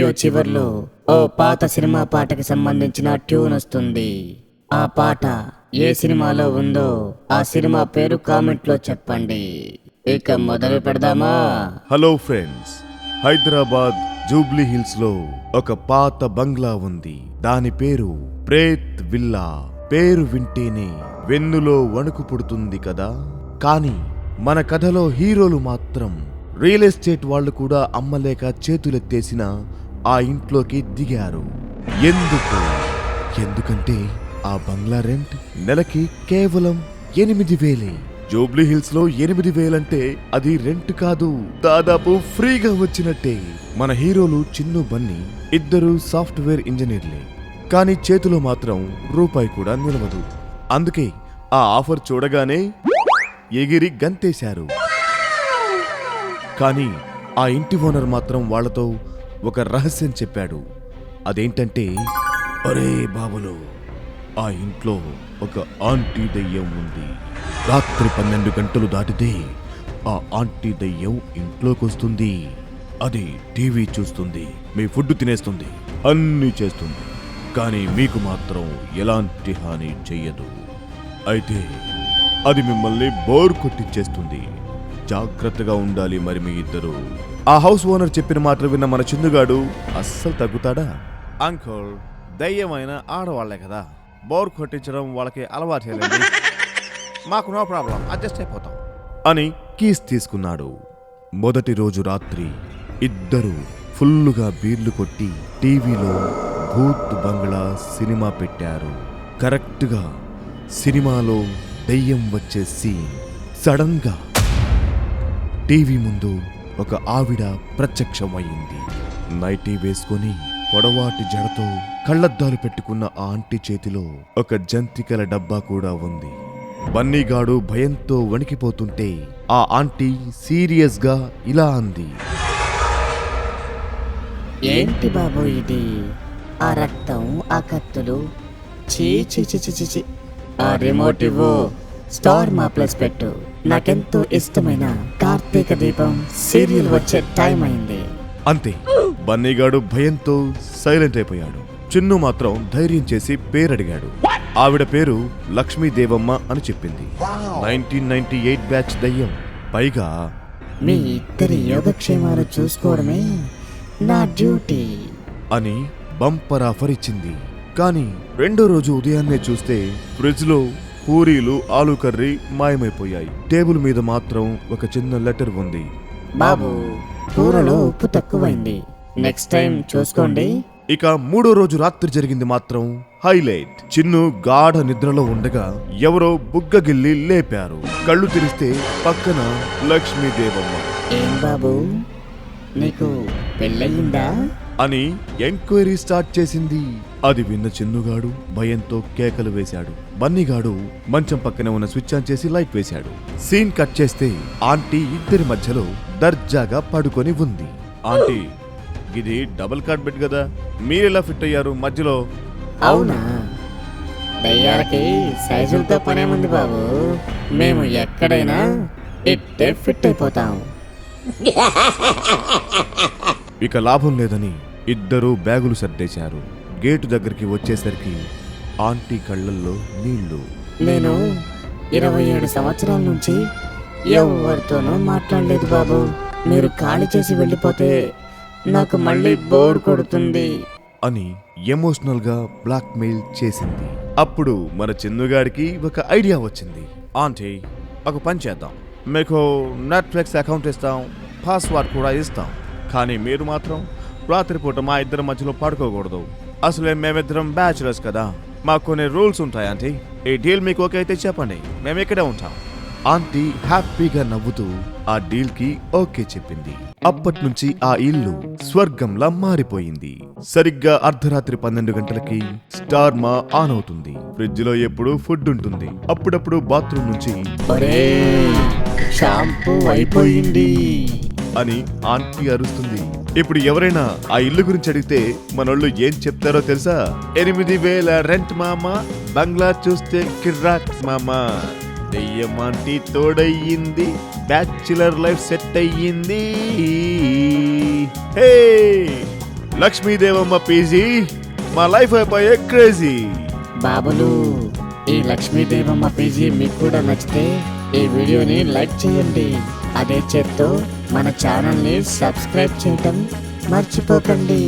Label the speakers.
Speaker 1: Video చివరిలో ఓ పాత cinema పాటకి సంబంధించిన ట్యూన్ వస్తుంది. ఆ పాట ఏ సినిమాలో ఉందో ఆ సినిమా పేరు కామెంట్లో చెప్పండి. ఇక మొదలు పెడదామా?
Speaker 2: హలో ఫ్రెండ్స్ హైదరాబాద్ జూబ్లీ హిల్స్లో ఒక పాత బంగ్లా ఉంది. దాని పేరు ప్రేత్ విల్లా. పేరు వింటేనే వెన్నులో వణుకు పుడుతుంది కదా? కానీ మన కథలో హీరోలు మాత్రం రియల్ ఎస్టేట్ వాళ్ళు కూడా అమ్మలేక చేతులెత్తేసిన ఆ ఇంట్లోకి దిగారు. ఎందుకు? ఎందుకంటే ఆ బంగ్లా రెంట్ నెలకి కేవలం ఎనిమిది వేలే. జూబ్లీ హిల్స్లో ఎనిమిది వేలంటే అది రెంట్ కాదు. దాదాపు ఫ్రీగా వచ్చినట్టే. మన హీరోలు చిన్ను బన్నీ ఇద్దరు సాఫ్ట్వేర్ ఇంజనీర్లే. కానీ చేతిలో మాత్రం రూపాయి కూడా నిలవదు. అందుకే ఆ ఆఫర్ చూడగానే ఎగిరి గంతేశారు. కానీ ఆ ఇంటి ఓనర్ మాత్రం వాళ్ళతో ఒక రహస్యం చెప్పాడు. అదేంటంటే అరే బాబులు ఆ ఇంట్లో ఒక ఆంటీ దయ్యం ఉంది. రాత్రి పన్నెండు గంటలు దాటితే ఆ ఆంటీ దయ్యం ఇంట్లోకి వస్తుంది అది టీవీ చూస్తుంది మీ ఫుడ్ తినేస్తుంది అన్నీ చేస్తుంది. కానీ మీకు మాత్రం ఎలాంటి హాని చెయ్యదు. అయితే అది మిమ్మల్ని బోర్ కొట్టించేస్తుంది. జాగ్రత్తగా ఉండాలి మరి మీ ఇద్దరు. ఆ హౌస్ ఓనర్ చెప్పిన మాటలు విన్న మన చిన్నుగాడు అస్సలు తగ్గుతాడా? అంకుల్ దయ్యమైన ఆడవాళ్ళే కదా. బోర్ కొట్టించడం వాళ్ళకి అలవాటు మాకు నో ప్రాబ్లం అడ్జస్ట్ అయిపోతాం. అని కీస్ తీసుకున్నాడు. మొదటి రోజు రాత్రి ఇద్దరు ఫుల్లుగా బీర్లు కొట్టి టీవీలో భూత్ బంగ్లా సినిమా పెట్టారు. కరెక్ట్గా సినిమాలో దెయ్యం వచ్చే సీన్ సడన్గా టీవీ ముందు ఒక ఆవిడ ప్రత్యక్షమైంది నైటీ వేసుకొని పొడవాటి జడతో కళ్ళద్దాలు పెట్టుకున్న ఆ ఆంటీ చేతిలో ఒక జంతికల డబ్బా కూడా ఉంది. బన్నీగాడు భయంతో వణికిపోతుంటే ఆ ఆంటీ సీరియస్గా ఇలా అంది.
Speaker 1: ఏంటి బాబు ఇది? ఆ రక్తం ఆ కత్తులు? చీ చీ చీ చీ చీ. ఆ రిమోట్ ఇవ్వు. స్టార్ మా ప్లస్ పెట్టు. నాకెంతో ఇష్టమైన కార్తీక దీపం సీరియల్ వచ్చే టైం అయింది.
Speaker 2: అంతే. బన్నీగాడు భయంతో సైలెంట్ అయిపోయాడు. చిన్ను మాత్రం ధైర్యం చేసి పేరడిగాడు. ఆవిడ పేరు లక్ష్మీదేవమ్మ అని చెప్పింది. నైన్టీన్ నైన్టీ ఎయిట్ బ్యాచ్ దయ్యం. పైగా
Speaker 1: మీ ఇద్దరి యోగక్షేమాలు చూసుకోవడమే నా డ్యూటీ.
Speaker 2: అని బంపర్ ఆఫర్ ఇచ్చింది. కానీ రెండో రోజు ఉదయాన్నే చూస్తే ఫ్రిడ్జ్లో పూరీలు ఆలు కర్రీ మాయమైపోయాయి. టేబుల్ మీద మాత్రం ఒక చిన్న లెటర్ ఉంది.
Speaker 1: బాబు కూరలో ఉప్పు తక్కువైంది. నెక్స్ట్ టైం చూసుకోండి.
Speaker 2: ఇక మూడో రోజు రాత్రి జరిగింది మాత్రం హైలైట్. చిన్ను గాఢ నిద్రలో ఉండగా ఎవరో బుగ్గగిల్లి లేపారు. కళ్ళు తెరిస్తే పక్కన లక్ష్మీదేవమ్మ.
Speaker 1: ఏం బాబు? నీకు పెళ్ళయిందా?
Speaker 2: అని ఎంక్వైరీ స్టార్ట్ చేసింది. అది విన్న చిన్నుగాడు భయంతో కేకలు వేశాడు. బన్నీగాడు మంచం పక్కనే ఉన్న స్విచ్ ఆన్ చేసి లైట్ వేశాడు. సీన్ కట్ చేస్తే ఆంటీ ఇద్దరి మధ్యలో దర్జాగా పడుకొని ఉంది. ఆంటీ ఇది డబుల్ కార్డ్ బెడ్ కదా? మీరెలా ఫిట్ అయ్యారు మధ్యలో?
Speaker 1: అవునా? దయ్యాలకి సైజులతో పనేముంది బాబు. మేము ఎక్కడైనా ఇట్టే ఫిట్ అయిపోతాం.
Speaker 2: ఇక లాభం లేదని ఇద్దరూ బ్యాగులు సర్దేశారు. గేటు దగ్గరికి వచ్చేసరికి ఆంటీ కళ్ళల్లో నీళ్ళు.
Speaker 1: నేను ఇరవై ఏడు సంవత్సరాల నుంచి ఎవరితోనూ మాట్లాడలేదు బాబు. మీరు ఖాళీ చేసి వెళ్ళిపోతే నాకు మళ్ళీ బోర్ కొడుతుంది.
Speaker 2: అని ఎమోషనల్గా బ్లాక్ మెయిల్ చేసింది. అప్పుడు మన చిన్నుగాడికి ఒక ఐడియా వచ్చింది. ఆంటీ ఒక పని చేద్దాం. మీకు నెట్ఫ్లిక్స్ అకౌంట్ ఇస్తాం పాస్వర్డ్ కూడా ఇస్తాం. కానీ మీరు మాత్రం రాత్రిపూట మా ఇద్దరి మధ్యలో పడుకోకూడదు. అసలే మేమిద్దరం బ్యాచులర్స్ కదా. మాకు కొన్ని రూల్స్ ఉంటాయి ఆంటీ ఈ డీల్ మీకు ఓకే అయితే చెప్పండి. మేము ఇక్కడే ఉంటాం. ఆంటీ హ్యాపీగా నవ్వుతూ ఆ డీల్కి ఓకే చెప్పింది. అప్పటి నుంచి ఆ ఇల్లు స్వర్గంలా మారిపోయింది. సరిగ్గా అర్ధరాత్రి పన్నెండు గంటలకి స్టార్ మా ఆన్ అవుతుంది. ఫ్రిడ్జ్లో ఎప్పుడు ఫుడ్ ఉంటుంది. అప్పుడప్పుడు బాత్రూమ్ నుంచి
Speaker 1: షాంపూ అయిపోయింది.
Speaker 2: అని ఆంటీ అరుస్తుంది. ఇప్పుడు ఎవరైనా ఆ ఇల్లు గురించి అడిగితే మనోళ్ళు ఏం చెప్తారో తెలుసా? ఎనిమిది వేల రెంట్ మామ బంగ్లా చూస్తే కిర్రాక్ మామ. దెయ్యమాంటి తోడయ్యింది బ్యాచులర్ లైఫ్ సెట్ అయ్యింది హే! లక్ష్మీదేవమ్మ పీజీ మా లైఫ్ అయిపోయే క్రేజీ.
Speaker 1: బాబులు ఈ లక్ష్మీదేవమ్మ పీజీ మీకు కూడా నచ్చితే ఈ వీడియోని లైక్ చేయండి. అదే చేత్తో మన ఛానల్ని సబ్స్క్రైబ్ చేయటం మర్చిపోకండి.